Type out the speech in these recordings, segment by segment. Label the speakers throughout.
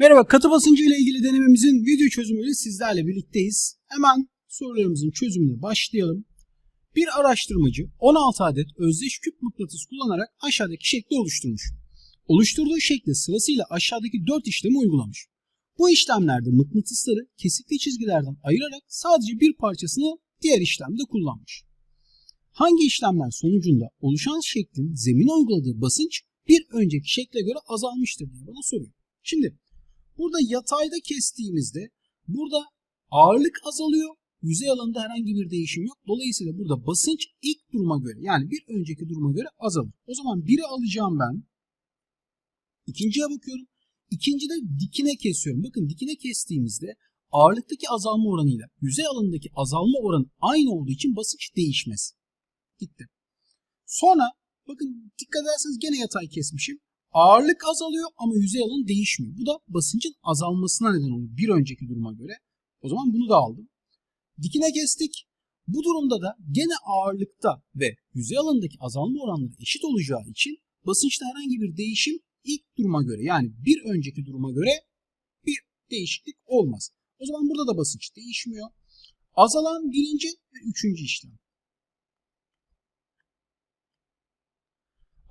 Speaker 1: Merhaba, katı basıncı ile ilgili denememizin video çözümüyle sizlerle birlikteyiz. Hemen sorularımızın çözümüne başlayalım. Bir araştırmacı 16 adet özdeş küp mıknatıs kullanarak aşağıdaki şekli oluşturmuş. Oluşturduğu şekli sırasıyla aşağıdaki 4 işlemi uygulamış. Bu işlemlerde mıknatısları kesikli çizgilerden ayırarak sadece bir parçasını diğer işlemde kullanmış. Hangi işlemler sonucunda oluşan şeklin zemine uyguladığı basınç bir önceki şekle göre azalmıştır diye bana soruyor. Şimdi Burada yatayda kestiğimizde burada ağırlık azalıyor. Yüzey alanında herhangi bir değişim yok. Dolayısıyla burada basınç ilk duruma göre yani bir önceki duruma göre azalır. O zaman biri alacağım ben. İkinciye bakıyorum. İkincide dikine kesiyorum. Bakın dikine kestiğimizde ağırlıktaki azalma oranıyla yüzey alanındaki azalma oranı aynı olduğu için basınç değişmez. Gitti. Sonra bakın dikkat ederseniz gene yatay kesmişim. Ağırlık azalıyor ama yüzey alanı değişmiyor. Bu da basıncın azalmasına neden oluyor bir önceki duruma göre. O zaman bunu da aldım. Dikine kestik. Bu durumda da gene ağırlıkta ve yüzey alanındaki azalma oranları eşit olacağı için basınçta herhangi bir değişim ilk duruma göre yani bir önceki duruma göre bir değişiklik olmaz. O zaman burada da basınç değişmiyor. Azalan birinci ve üçüncü işlem.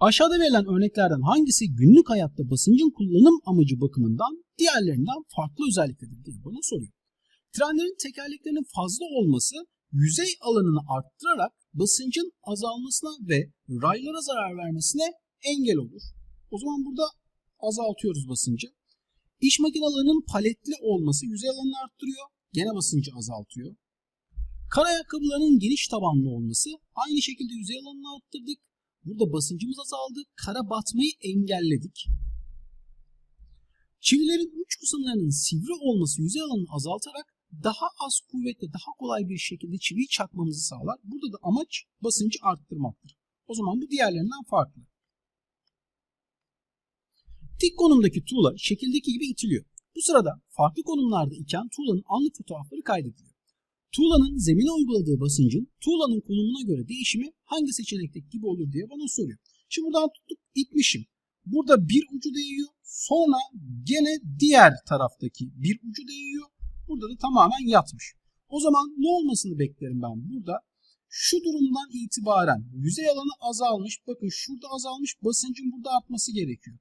Speaker 1: Aşağıda verilen örneklerden hangisi günlük hayatta basıncın kullanım amacı bakımından diğerlerinden farklı özelliktedir diye bana soruyor. Trenlerin tekerleklerinin fazla olması yüzey alanını arttırarak basıncın azalmasına ve raylara zarar vermesine engel olur. O zaman burada azaltıyoruz basıncı. İş makinelerinin paletli olması yüzey alanını arttırıyor, gene basıncı azaltıyor. Kar ayakkabılarının geniş tabanlı olması aynı şekilde yüzey alanını arttırdık, Burada basıncımız azaldı. Kara batmayı engelledik. Çivilerin uç kısımlarının sivri olması yüzey alanını azaltarak daha az kuvvetle daha kolay bir şekilde çiviyi çakmamızı sağlar. Burada da amaç basıncı arttırmaktır. O zaman bu diğerlerinden farklı. Dik konumdaki tuğla şekildeki gibi itiliyor. Bu sırada farklı konumlarda iken tuğlanın anlık fotoğrafları kaydediliyor. Tuğlanın zemine uyguladığı basıncın tuğlanın konumuna göre değişimi hangi seçenekteki gibi olur diye bana soruyor. Şimdi buradan tutup itmişim. Burada bir ucu değiyor. Sonra gene diğer taraftaki bir ucu değiyor. Burada da tamamen yatmış. O zaman ne olmasını beklerim ben burada? Şu durumdan itibaren yüzey alanı azalmış. Bakın şurada azalmış. Basıncın burada artması gerekiyor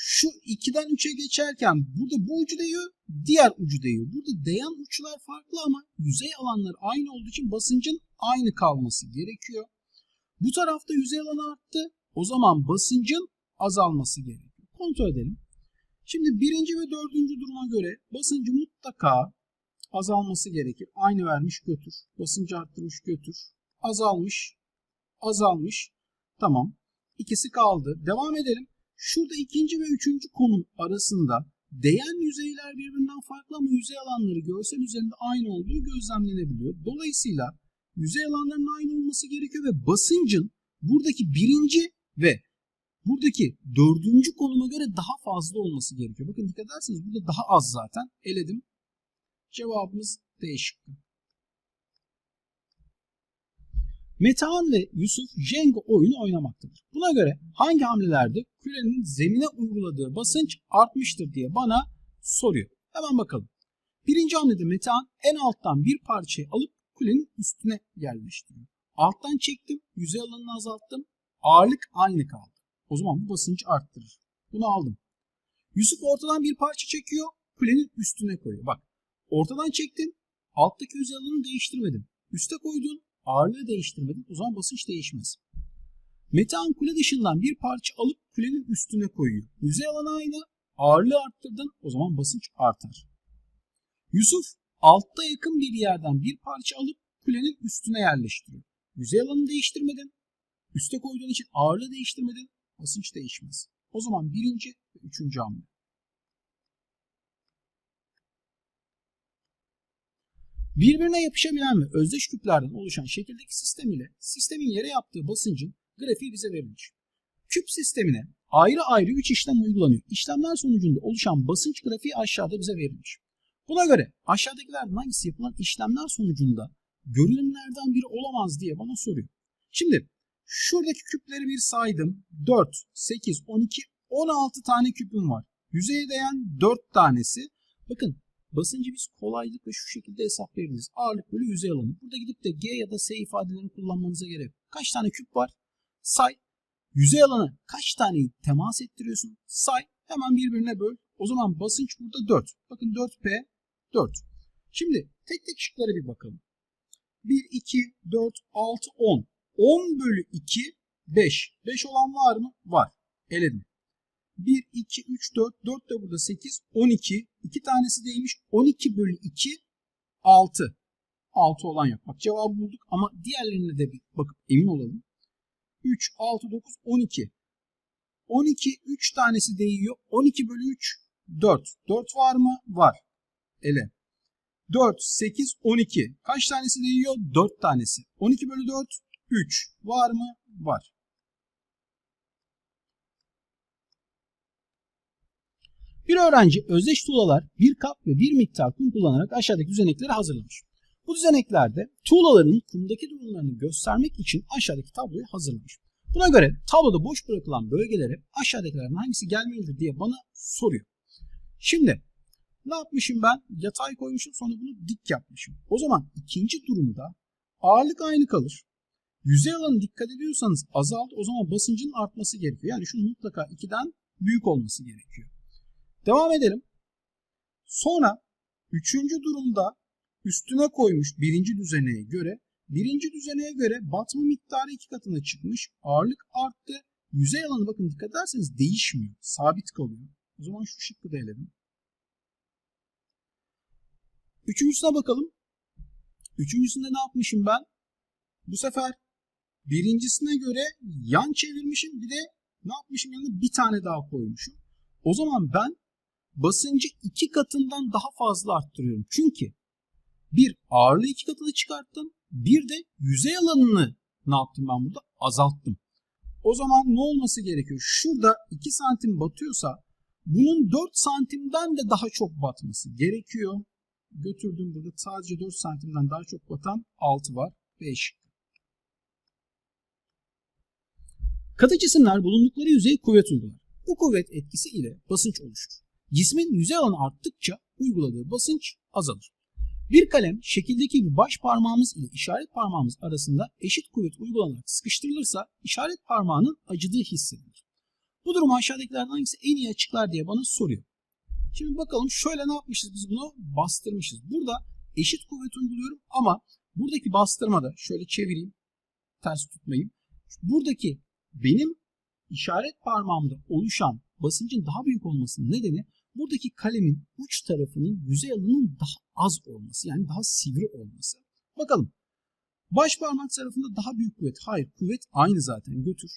Speaker 1: şu 2'den 3'e geçerken burada bu ucu değiyor, diğer ucu değiyor. Burada değen uçlar farklı ama yüzey alanları aynı olduğu için basıncın aynı kalması gerekiyor. Bu tarafta yüzey alanı arttı. O zaman basıncın azalması gerekiyor. Kontrol edelim. Şimdi birinci ve dördüncü duruma göre basıncı mutlaka azalması gerekir. Aynı vermiş götür. Basıncı arttırmış götür. Azalmış. Azalmış. Tamam. İkisi kaldı. Devam edelim. Şurada ikinci ve üçüncü konum arasında değen yüzeyler birbirinden farklı ama yüzey alanları görsel üzerinde aynı olduğu gözlemlenebiliyor. Dolayısıyla yüzey alanlarının aynı olması gerekiyor ve basıncın buradaki birinci ve buradaki dördüncü konuma göre daha fazla olması gerekiyor. Bakın dikkat ederseniz burada daha az zaten. Eledim. Cevabımız D şıkkı. Metehan ve Yusuf Jenga oyunu oynamaktadır. Buna göre hangi hamlelerde kürenin zemine uyguladığı basınç artmıştır diye bana soruyor. Hemen bakalım. Birinci hamlede Metehan en alttan bir parçayı alıp kulenin üstüne yerleştiriyor. Alttan çektim, yüzey alanını azalttım, ağırlık aynı kaldı. O zaman bu basıncı arttırır. Bunu aldım. Yusuf ortadan bir parça çekiyor, kulenin üstüne koyuyor. Bak, ortadan çektin, alttaki yüzey alanını değiştirmedin. Üste koydun, ağırlığı değiştirmedin o zaman basınç değişmez. Metehan kule dışından bir parça alıp kulenin üstüne koyuyor. Yüzey alanı aynı, ağırlığı arttırdın o zaman basınç artar. Yusuf altta yakın bir yerden bir parça alıp kulenin üstüne yerleştiriyor. Yüzey alanı değiştirmedin, üste koyduğun için ağırlığı değiştirmedin, basınç değişmez. O zaman birinci ve üçüncü hamle. Birbirine yapışabilen ve özdeş küplerden oluşan şekildeki sistem ile sistemin yere yaptığı basıncın grafiği bize verilmiş. Küp sistemine ayrı ayrı 3 işlem uygulanıyor. İşlemler sonucunda oluşan basınç grafiği aşağıda bize verilmiş. Buna göre aşağıdakilerden hangisi yapılan işlemler sonucunda görünümlerden biri olamaz diye bana soruyor. Şimdi şuradaki küpleri bir saydım. 4, 8, 12, 16 tane küpüm var. Yüzeye değen 4 tanesi. Bakın basıncı biz kolaylıkla şu şekilde hesaplayabiliriz. Ağırlık bölü yüzey alanı. Burada gidip de G ya da S ifadelerini kullanmanıza gerek yok. Kaç tane küp var? Say. Yüzey alanı kaç taneyi temas ettiriyorsun? Say. Hemen birbirine böl. O zaman basınç burada 4. Bakın 4P 4. Şimdi tek tek şıklara bir bakalım. 1, 2, 4, 6, 10. 10 bölü 2, 5. 5 olan var mı? Var. Eledim. 1, 2, 3, 4, 4 de burada 8, 12. 2 tanesi değmiş. 12 bölü 2, 6. 6 olan yok. Bak cevabı bulduk ama diğerlerine de bir bakıp emin olalım. 3, 6, 9, 12. 12, 3 tanesi değiyor. 12 bölü 3, 4. 4 var mı? Var. Ele. 4, 8, 12. Kaç tanesi değiyor? 4 tanesi. 12 bölü 4, 3. Var mı? Var. Bir öğrenci özdeş tuğlalar, bir kap ve bir miktar kum kullanarak aşağıdaki düzenekleri hazırlamış. Bu düzeneklerde tuğlaların kumdaki durumlarını göstermek için aşağıdaki tabloyu hazırlamış. Buna göre tabloda boş bırakılan bölgelere aşağıdakilerden hangisi gelmelidir diye bana soruyor. Şimdi ne yapmışım ben? Yatay koymuşum sonra bunu dik yapmışım. O zaman ikinci durumda ağırlık aynı kalır. Yüzey alanı dikkat ediyorsanız azaldı o zaman basıncın artması gerekiyor. Yani şunun mutlaka 2'den büyük olması gerekiyor. Devam edelim. Sonra üçüncü durumda üstüne koymuş birinci düzeneye göre. Birinci düzeneye göre batma miktarı iki katına çıkmış. Ağırlık arttı. Yüzey alanı bakın dikkat ederseniz değişmiyor. Sabit kalıyor. O zaman şu şıkkı da eledim. Üçüncüsüne bakalım. Üçüncüsünde ne yapmışım ben? Bu sefer birincisine göre yan çevirmişim. Bir de ne yapmışım yanına bir tane daha koymuşum. O zaman ben basıncı iki katından daha fazla arttırıyorum. Çünkü bir ağırlığı iki katına çıkarttım. Bir de yüzey alanını ne yaptım ben burada? Azalttım. O zaman ne olması gerekiyor? Şurada 2 santim batıyorsa bunun 4 santimden de daha çok batması gerekiyor. Götürdüm burada sadece 4 santimden daha çok batan 6 var. 5. Katı cisimler bulundukları yüzeye kuvvet uygular. Bu kuvvet etkisi ile basınç oluşur. Cismin yüzey alanı arttıkça uyguladığı basınç azalır. Bir kalem şekildeki gibi baş parmağımız ile işaret parmağımız arasında eşit kuvvet uygulanarak sıkıştırılırsa işaret parmağının acıdığı hissedilir. Bu durumu aşağıdakilerden hangisi en iyi açıklar diye bana soruyor. Şimdi bakalım şöyle ne yapmışız biz bunu bastırmışız. Burada eşit kuvvet uyguluyorum ama buradaki bastırmada şöyle çevireyim ters tutmayayım. Buradaki benim işaret parmağımda oluşan basıncın daha büyük olmasının nedeni buradaki kalemin uç tarafının yüzey alanının daha az olması yani daha sivri olması. Bakalım. Baş parmak tarafında daha büyük kuvvet. Hayır kuvvet aynı zaten götür.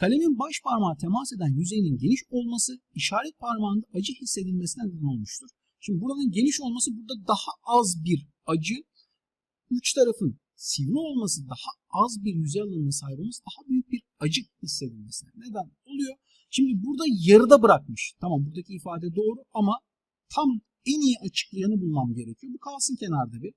Speaker 1: Kalemin baş parmağa temas eden yüzeyinin geniş olması işaret parmağında acı hissedilmesine neden olmuştur. Şimdi buranın geniş olması burada daha az bir acı, uç tarafın sivri olması daha az bir yüzey alanına sahip olması daha büyük bir acı hissedilmesine neden oluyor. Şimdi burada yarıda bırakmış. Tamam buradaki ifade doğru ama tam en iyi açıklayanı bulmam gerekiyor. Bu kalsın kenarda bir.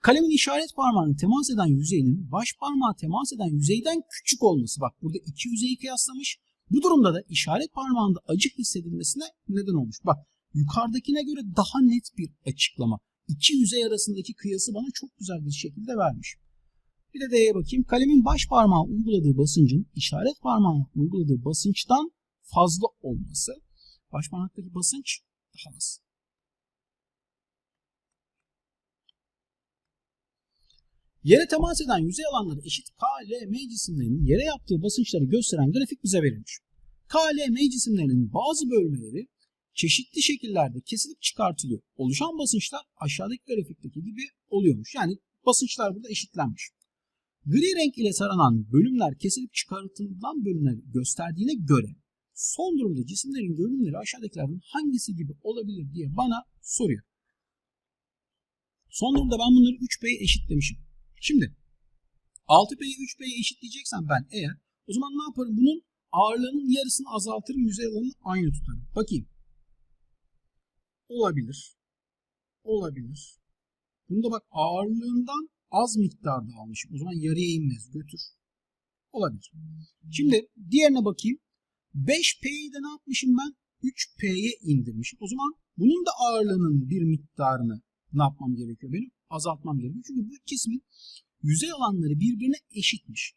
Speaker 1: Kalemin işaret parmağını temas eden yüzeyinin baş parmağa temas eden yüzeyden küçük olması. Bak burada iki yüzeyi kıyaslamış. Bu durumda da işaret parmağında acı hissedilmesine neden olmuş. Bak yukarıdakine göre daha net bir açıklama. İki yüzey arasındaki kıyası bana çok güzel bir şekilde vermiş. Bir de D'ye bakayım. Kalemin baş parmağı uyguladığı basıncın işaret parmağına uyguladığı basınçtan fazla olması. Baş parmaktaki basınç daha az. Yere temas eden yüzey alanları eşit K, L, M cisimlerinin yere yaptığı basınçları gösteren grafik bize verilmiş. K, L, M cisimlerinin bazı bölmeleri çeşitli şekillerde kesilip çıkartılıyor. Oluşan basınçlar aşağıdaki grafikteki gibi oluyormuş. Yani basınçlar burada eşitlenmiş. Gri renk ile taranan bölümler kesilip çıkartılan bölümleri gösterdiğine göre son durumda cisimlerin görünümleri aşağıdakilerden hangisi gibi olabilir diye bana soruyor. Son durumda ben bunları 3P'ye eşitlemişim. Şimdi 6P'yi 3P'ye eşitleyeceksem ben eğer o zaman ne yaparım? Bunun ağırlığının yarısını azaltırım. Yüzey alanını aynı tutarım. Bakayım. Olabilir. Olabilir. Bunda bak ağırlığından az miktarda almışım. O zaman yarıya inmez. Götür. Olabilir. Şimdi diğerine bakayım. 5P'yi de ne yapmışım ben? 3P'ye indirmişim. O zaman bunun da ağırlığının bir miktarını ne yapmam gerekiyor benim? Azaltmam gerekiyor. Çünkü bu cismin yüzey alanları birbirine eşitmiş.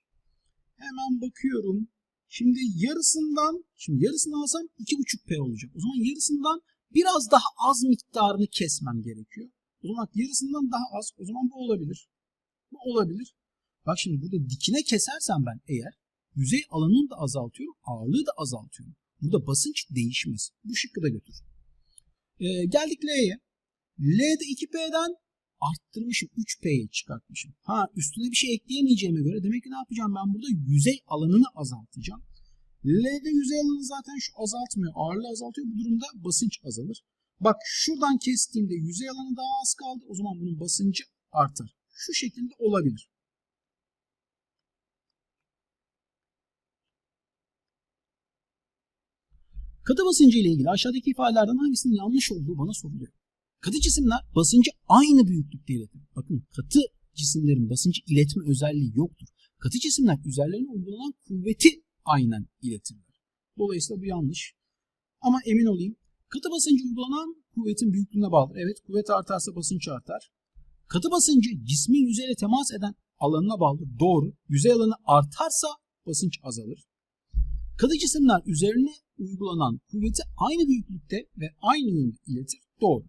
Speaker 1: Hemen bakıyorum. Şimdi yarısından, şimdi yarısını alsam 2,5P olacak. O zaman yarısından biraz daha az miktarını kesmem gerekiyor. O zaman yarısından daha az. O zaman bu olabilir. Olabilir. Bak şimdi burada dikine kesersem ben eğer yüzey alanını da azaltıyorum, ağırlığı da azaltıyorum. Burada basınç değişmez. Bu şıkkı da götür. Ee, geldik L'ye. L'de 2P'den arttırmışım. 3P'ye çıkartmışım. Ha üstüne bir şey ekleyemeyeceğime göre demek ki ne yapacağım ben burada? Yüzey alanını azaltacağım. L'de yüzey alanı zaten şu azaltmıyor. Ağırlığı azaltıyor. Bu durumda basınç azalır. Bak şuradan kestiğimde yüzey alanı daha az kaldı. O zaman bunun basıncı artar. Şu şekilde olabilir. Katı basıncı ile ilgili aşağıdaki ifadelerden hangisinin yanlış olduğu bana soruluyor. Katı cisimler basıncı aynı büyüklükte iletir. Bakın katı cisimlerin basıncı iletme özelliği yoktur. Katı cisimler üzerlerine uygulanan kuvveti aynen iletirler. Dolayısıyla bu yanlış. Ama emin olayım. Katı basıncı uygulanan kuvvetin büyüklüğüne bağlıdır. Evet kuvvet artarsa basınç artar. Katı basıncı cismin yüzeyle temas eden alanına bağlıdır. Doğru. Yüzey alanı artarsa basınç azalır. Katı cisimler üzerine uygulanan kuvveti aynı büyüklükte ve aynı yönde iletir. Doğru.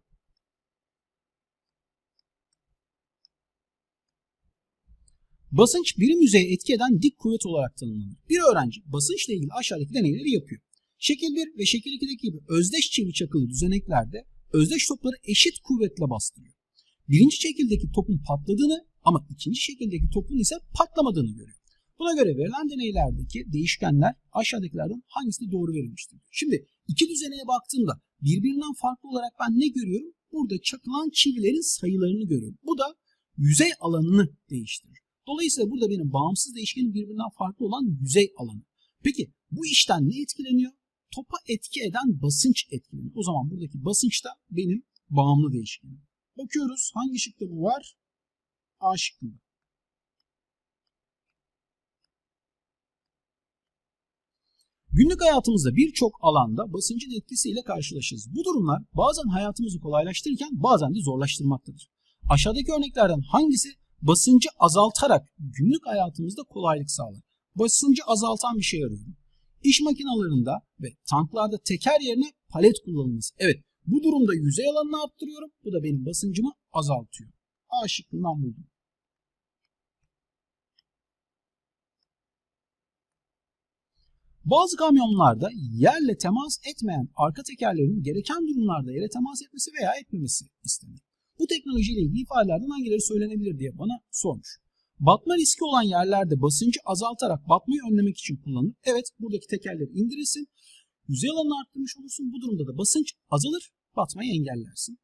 Speaker 1: Basınç birim yüzeye etki eden dik kuvvet olarak tanımlanır. Bir öğrenci basınçla ilgili aşağıdaki deneyleri yapıyor. Şekil 1 ve şekil 2'deki gibi özdeş çivi çakılı düzeneklerde özdeş topları eşit kuvvetle bastırıyor. Birinci şekildeki topun patladığını ama ikinci şekildeki topun ise patlamadığını görüyor. Buna göre verilen deneylerdeki değişkenler aşağıdakilerden hangisi doğru verilmiştir? Şimdi iki düzeneye baktığımda birbirinden farklı olarak ben ne görüyorum? Burada çakılan çivilerin sayılarını görüyorum. Bu da yüzey alanını değiştirir. Dolayısıyla burada benim bağımsız değişkenin birbirinden farklı olan yüzey alanı. Peki bu işten ne etkileniyor? Topa etki eden basınç etkileniyor. O zaman buradaki basınç da benim bağımlı değişkenim. Bakıyoruz hangi şıkta bu var? A şıkkında. Günlük hayatımızda birçok alanda basıncın etkisiyle karşılaşırız. Bu durumlar bazen hayatımızı kolaylaştırırken bazen de zorlaştırmaktadır. Aşağıdaki örneklerden hangisi basıncı azaltarak günlük hayatımızda kolaylık sağlar? Basıncı azaltan bir şey arıyorum. İş makinalarında ve tanklarda teker yerine palet kullanılması. Evet bu durumda yüzey alanını arttırıyorum. Bu da benim basıncımı azaltıyor. A şıkkından buldum. Bazı kamyonlarda yerle temas etmeyen arka tekerlerin gereken durumlarda yere temas etmesi veya etmemesi istenir. Bu teknolojiyle ilgili ifadelerden hangileri söylenebilir diye bana sormuş. Batma riski olan yerlerde basıncı azaltarak batmayı önlemek için kullanılır. Evet buradaki tekerleri indirirsin. Yüzey alanını arttırmış olursun. Bu durumda da basınç azalır. Batmayı engellersin.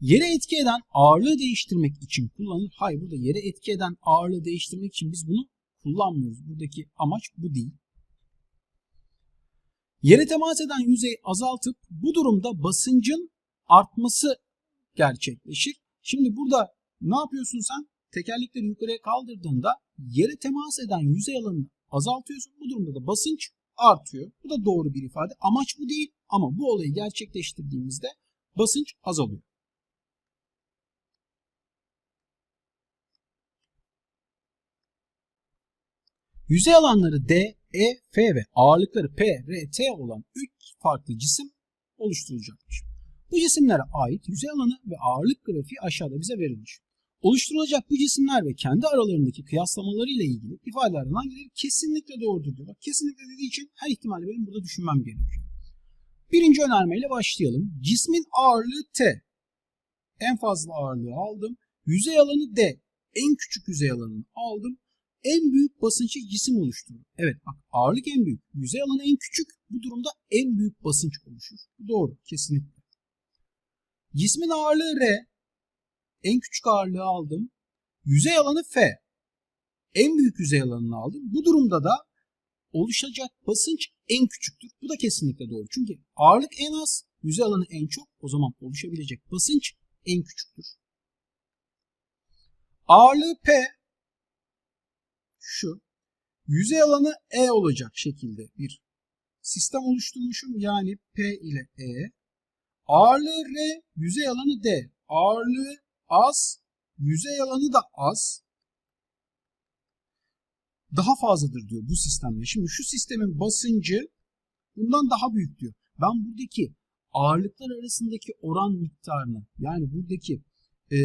Speaker 1: Yere etki eden ağırlığı değiştirmek için kullanılır. Hayır burada yere etki eden ağırlığı değiştirmek için biz bunu kullanmıyoruz. Buradaki amaç bu değil. Yere temas eden yüzeyi azaltıp bu durumda basıncın artması gerçekleşir. Şimdi burada ne yapıyorsun sen? Tekerlekleri yukarıya kaldırdığında yere temas eden yüzey alanını azaltıyorsun. Bu durumda da basınç artıyor. Bu da doğru bir ifade. Amaç bu değil ama bu olayı gerçekleştirdiğimizde basınç azalıyor. Yüzey alanları D, E, F ve ağırlıkları P, R, T olan 3 farklı cisim oluşturulacakmış. Bu cisimlere ait yüzey alanı ve ağırlık grafiği aşağıda bize verilmiş. Oluşturulacak bu cisimler ve kendi aralarındaki kıyaslamaları ile ilgili ifadelerden hangileri kesinlikle doğrudur diyor. Kesinlikle dediği için her ihtimali benim burada düşünmem gerekiyor. Birinci önermeyle başlayalım. Cismin ağırlığı T. En fazla ağırlığı aldım. Yüzey alanı D. En küçük yüzey alanını aldım en büyük basınçı cisim oluşturur. Evet bak ağırlık en büyük, yüzey alanı en küçük. Bu durumda en büyük basınç oluşur. Doğru kesinlikle. Cismin ağırlığı R. En küçük ağırlığı aldım. Yüzey alanı F. En büyük yüzey alanını aldım. Bu durumda da oluşacak basınç en küçüktür. Bu da kesinlikle doğru. Çünkü ağırlık en az, yüzey alanı en çok. O zaman oluşabilecek basınç en küçüktür. Ağırlığı P şu. yüzey alanı E olacak şekilde bir sistem oluşturmuşum. Yani P ile E. Ağırlığı R, yüzey alanı D. Ağırlığı az, yüzey alanı da az. Daha fazladır diyor bu sistemde. Şimdi şu sistemin basıncı bundan daha büyük diyor. Ben buradaki ağırlıklar arasındaki oran miktarını yani buradaki e,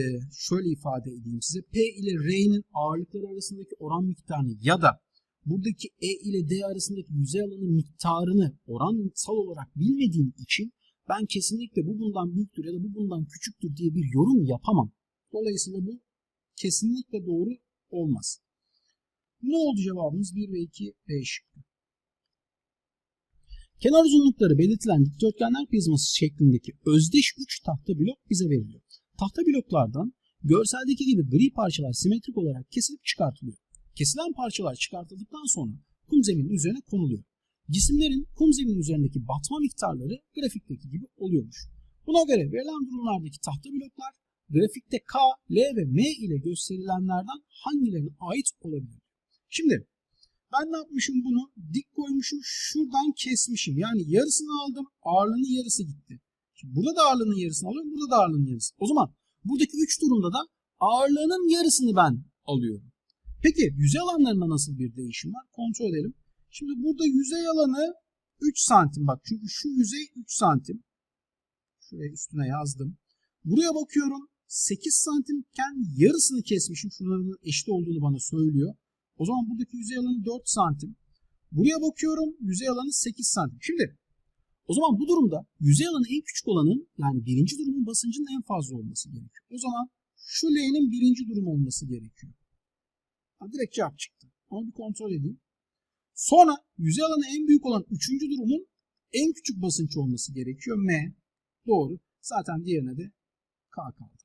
Speaker 1: şöyle ifade edeyim size P ile R'nin ağırlıkları arasındaki oran miktarını ya da buradaki E ile D arasındaki yüzey alanı miktarını oransal olarak bilmediğim için ben kesinlikle bu bundan büyüktür ya da bu bundan küçüktür diye bir yorum yapamam. Dolayısıyla bu kesinlikle doğru olmaz. Ne oldu cevabımız? 1 ve 2 B. Kenar uzunlukları belirtilen dikdörtgenler prizması şeklindeki özdeş 3 tahta blok bize veriliyor. Tahta bloklardan görseldeki gibi gri parçalar simetrik olarak kesilip çıkartılıyor. Kesilen parçalar çıkartıldıktan sonra kum zeminin üzerine konuluyor. Cisimlerin kum zeminin üzerindeki batma miktarları grafikteki gibi oluyormuş. Buna göre verilen durumlardaki tahta bloklar grafikte K, L ve M ile gösterilenlerden hangilerine ait olabilir? Şimdi ben ne yapmışım bunu? Dik koymuşum. Şuradan kesmişim. Yani yarısını aldım. Ağırlığının yarısı gitti. Şimdi burada da ağırlığının yarısını alıyorum. Burada da ağırlığının yarısı. O zaman buradaki 3 durumda da ağırlığının yarısını ben alıyorum. Peki yüzey alanlarında nasıl bir değişim var? Kontrol edelim. Şimdi burada yüzey alanı 3 santim. Bak çünkü şu yüzey 3 santim. Şuraya üstüne yazdım. Buraya bakıyorum 8 santimken yarısını kesmişim. Şunların eşit olduğunu bana söylüyor. O zaman buradaki yüzey alanı 4 santim. Buraya bakıyorum yüzey alanı 8 santim. Şimdi o zaman bu durumda yüzey alanı en küçük olanın yani birinci durumun basıncının en fazla olması gerekiyor. O zaman şu L'nin birinci durum olması gerekiyor. Ha, direkt cevap çıktı. Ama bir kontrol edeyim. Sonra yüzey alanı en büyük olan üçüncü durumun en küçük basınç olması gerekiyor. M. Doğru. Zaten diğerine de K kaldı.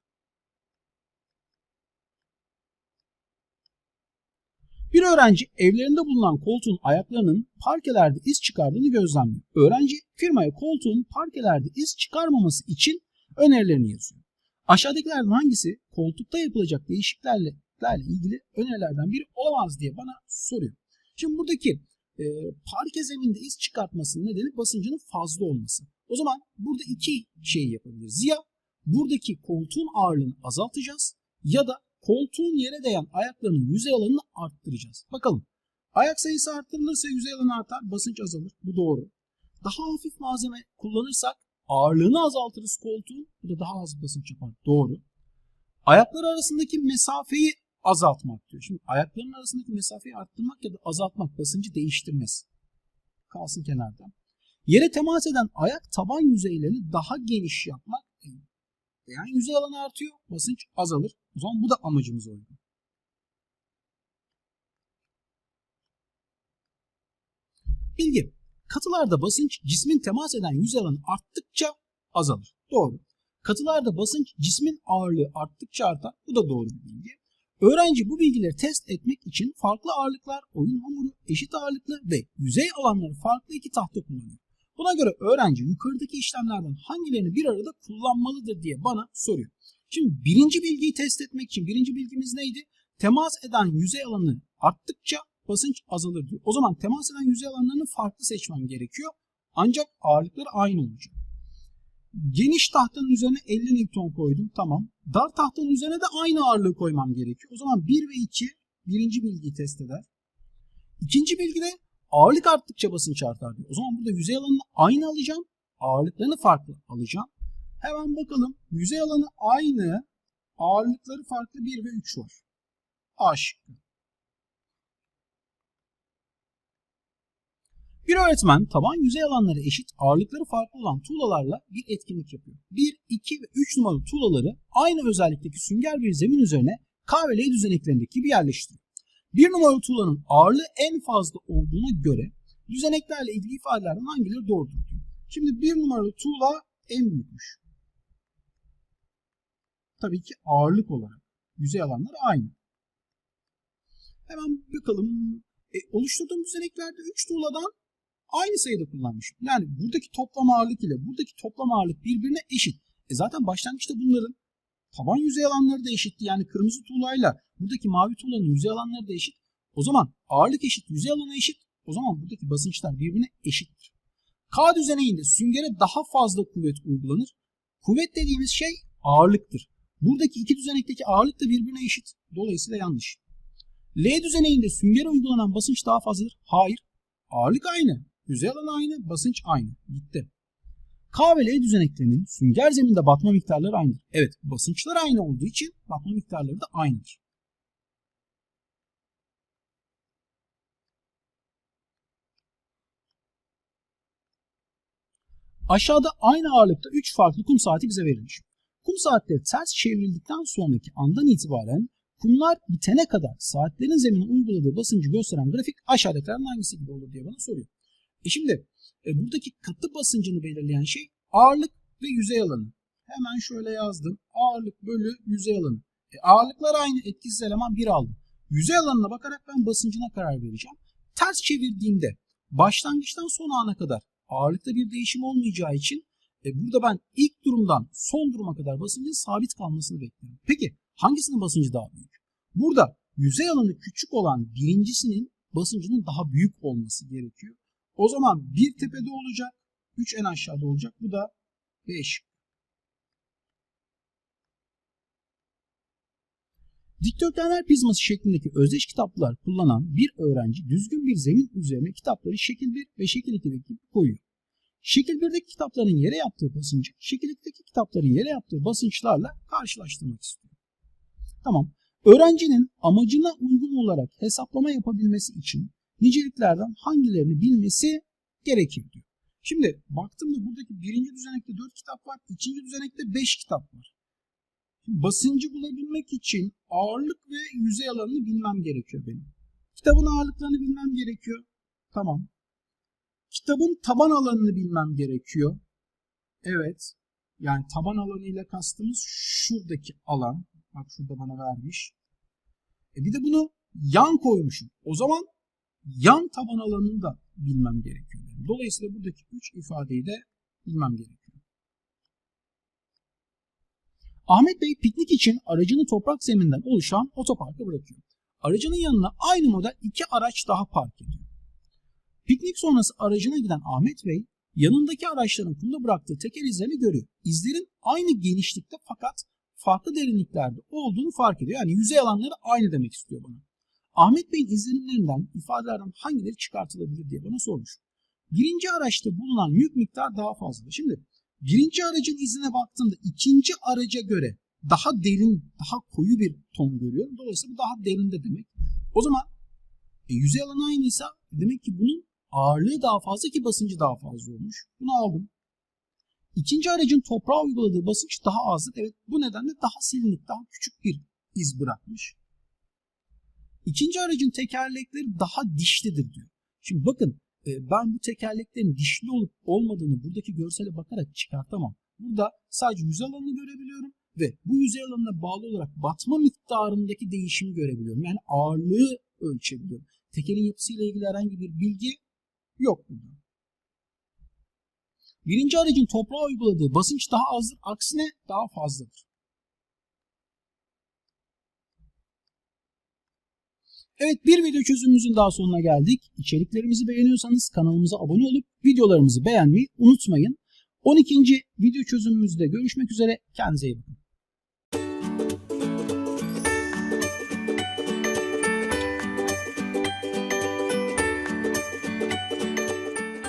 Speaker 1: Bir öğrenci evlerinde bulunan koltuğun ayaklarının parkelerde iz çıkardığını gözlemliyor. Öğrenci firmaya koltuğun parkelerde iz çıkarmaması için önerilerini yazıyor. Aşağıdakilerden hangisi koltukta yapılacak değişikliklerle ilgili önerilerden biri olamaz diye bana soruyor. Şimdi buradaki e, parke zeminde iz çıkartmasının nedeni basıncının fazla olması. O zaman burada iki şey yapabiliriz. Ya buradaki koltuğun ağırlığını azaltacağız ya da koltuğun yere değen ayaklarının yüzey alanını arttıracağız. Bakalım. Ayak sayısı arttırılırsa yüzey alanı artar, basınç azalır. Bu doğru. Daha hafif malzeme kullanırsak ağırlığını azaltırız koltuğun. Bu da daha az basınç yapar. Doğru. Ayaklar arasındaki mesafeyi azaltmak diyor. Şimdi ayakların arasındaki mesafeyi arttırmak ya da azaltmak basıncı değiştirmez. Kalsın kenarda. Yere temas eden ayak taban yüzeylerini daha geniş yapmak yani yüzey alanı artıyor, basınç azalır. O zaman bu da amacımız uygun. Bilgi. Katılarda basınç cismin temas eden yüzey alanı arttıkça azalır. Doğru. Katılarda basınç cismin ağırlığı arttıkça artar. Bu da doğru bir bilgi. Öğrenci bu bilgileri test etmek için farklı ağırlıklar, oyun hamuru, eşit ağırlıklı ve yüzey alanları farklı iki tahta kullanıyor. Buna göre öğrenci yukarıdaki işlemlerden hangilerini bir arada kullanmalıdır diye bana soruyor. Şimdi birinci bilgiyi test etmek için birinci bilgimiz neydi? Temas eden yüzey alanı arttıkça basınç azalır diyor. O zaman temas eden yüzey alanlarını farklı seçmem gerekiyor. Ancak ağırlıkları aynı olacak. Geniş tahtanın üzerine 50 Newton koydum. Tamam. Dar tahtanın üzerine de aynı ağırlığı koymam gerekiyor. O zaman 1 ve 2 birinci bilgiyi test eder. İkinci bilgide ağırlık arttıkça basınç artar diyor. O zaman burada yüzey alanını aynı alacağım. Ağırlıklarını farklı alacağım. Hemen bakalım. Yüzey alanı aynı. Ağırlıkları farklı 1 ve 3 var. A şıkkı. Bir öğretmen taban yüzey alanları eşit, ağırlıkları farklı olan tuğlalarla bir etkinlik yapıyor. 1, 2 ve 3 numaralı tuğlaları aynı özellikteki sünger bir zemin üzerine K ve L düzeneklerindeki gibi yerleştiriyor. Bir numaralı tuğlanın ağırlığı en fazla olduğuna göre düzeneklerle ilgili ifadelerden hangileri doğrudur diyor. Şimdi bir numaralı tuğla en büyükmüş. Tabii ki ağırlık olarak yüzey alanları aynı. Hemen bakalım. E, oluşturduğum düzeneklerde 3 tuğladan aynı sayıda kullanmışım. Yani buradaki toplam ağırlık ile buradaki toplam ağırlık birbirine eşit. E zaten başlangıçta bunların taban yüzey alanları da eşitti. Yani kırmızı tuğlayla buradaki mavi tuğlanın yüzey alanları da eşit. O zaman ağırlık eşit yüzey alanı eşit. O zaman buradaki basınçlar birbirine eşittir. K düzeneyinde süngere daha fazla kuvvet uygulanır. Kuvvet dediğimiz şey ağırlıktır. Buradaki iki düzenekteki ağırlık da birbirine eşit. Dolayısıyla yanlış. L düzeneyinde süngere uygulanan basınç daha fazladır. Hayır. Ağırlık aynı. Yüzey alanı aynı. Basınç aynı. Gitti. K ve L düzeneklerinin sünger zeminde batma miktarları aynıdır. Evet basınçlar aynı olduğu için batma miktarları da aynıdır. Aşağıda aynı ağırlıkta 3 farklı kum saati bize verilmiş. Kum saatleri ters çevrildikten sonraki andan itibaren kumlar bitene kadar saatlerin zemine uyguladığı basıncı gösteren grafik aşağıdakilerden hangisi gibi olur diye bana soruyor. E şimdi e, buradaki katı basıncını belirleyen şey ağırlık ve yüzey alanı. Hemen şöyle yazdım. Ağırlık bölü yüzey alanı. E, ağırlıklar aynı etkisiz eleman 1 aldım. Yüzey alanına bakarak ben basıncına karar vereceğim. Ters çevirdiğimde başlangıçtan son ana kadar ağırlıkta bir değişim olmayacağı için e, burada ben ilk durumdan son duruma kadar basıncın sabit kalmasını bekliyorum. Peki hangisinin basıncı daha büyük? Burada yüzey alanı küçük olan birincisinin basıncının daha büyük olması gerekiyor. O zaman bir tepede olacak, 3 en aşağıda olacak. Bu da 5. Dikdörtgenler prizması şeklindeki özdeş kitaplar kullanan bir öğrenci düzgün bir zemin üzerine kitapları şekil 1 ve şekil 2'deki koyuyor. Şekil 1'deki kitapların yere yaptığı basıncı, şekil 2'deki kitapların yere yaptığı basınçlarla karşılaştırmak istiyor. Tamam. Öğrencinin amacına uygun olarak hesaplama yapabilmesi için niceliklerden hangilerini bilmesi gerekir diyor. Şimdi baktığımda buradaki birinci düzenekte 4 kitap var, ikinci düzenekte 5 kitap var. Basıncı bulabilmek için ağırlık ve yüzey alanını bilmem gerekiyor benim. Kitabın ağırlıklarını bilmem gerekiyor. Tamam. Kitabın taban alanını bilmem gerekiyor. Evet. Yani taban alanıyla kastımız şuradaki alan. Bak şurada bana vermiş. E bir de bunu yan koymuşum. O zaman yan taban alanını da bilmem gerekiyor. Dolayısıyla buradaki 3 ifadeyi de bilmem gerekiyor. Ahmet Bey piknik için aracını toprak zeminden oluşan otoparka bırakıyor. Aracının yanına aynı model iki araç daha park ediyor. Piknik sonrası aracına giden Ahmet Bey yanındaki araçların kumda bıraktığı teker izlerini görüyor. İzlerin aynı genişlikte fakat farklı derinliklerde olduğunu fark ediyor. Yani yüzey alanları aynı demek istiyor bana. Ahmet Bey'in izlenimlerinden, ifadelerden hangileri çıkartılabilir diye bana sormuş. Birinci araçta bulunan yük miktar daha fazla. Şimdi birinci aracın izine baktığımda ikinci araca göre daha derin, daha koyu bir ton görüyorum. Dolayısıyla bu daha derinde demek. O zaman e, yüzey alanı aynıysa demek ki bunun ağırlığı daha fazla ki basıncı daha fazla olmuş. Bunu aldım. İkinci aracın toprağa uyguladığı basınç daha azdır. Evet bu nedenle daha serinlik, daha küçük bir iz bırakmış. İkinci aracın tekerlekleri daha dişlidir diyor. Şimdi bakın e, ben bu tekerleklerin dişli olup olmadığını buradaki görsele bakarak çıkartamam. Burada sadece yüzey alanını görebiliyorum ve bu yüzey alanına bağlı olarak batma miktarındaki değişimi görebiliyorum. Yani ağırlığı ölçebiliyorum. Tekerin yapısıyla ilgili herhangi bir bilgi yok burada. Birinci aracın toprağa uyguladığı basınç daha azdır, aksine daha fazladır. Evet bir video çözümümüzün daha sonuna geldik. İçeriklerimizi beğeniyorsanız kanalımıza abone olup videolarımızı beğenmeyi unutmayın. 12. video çözümümüzde görüşmek üzere. Kendinize iyi bakın.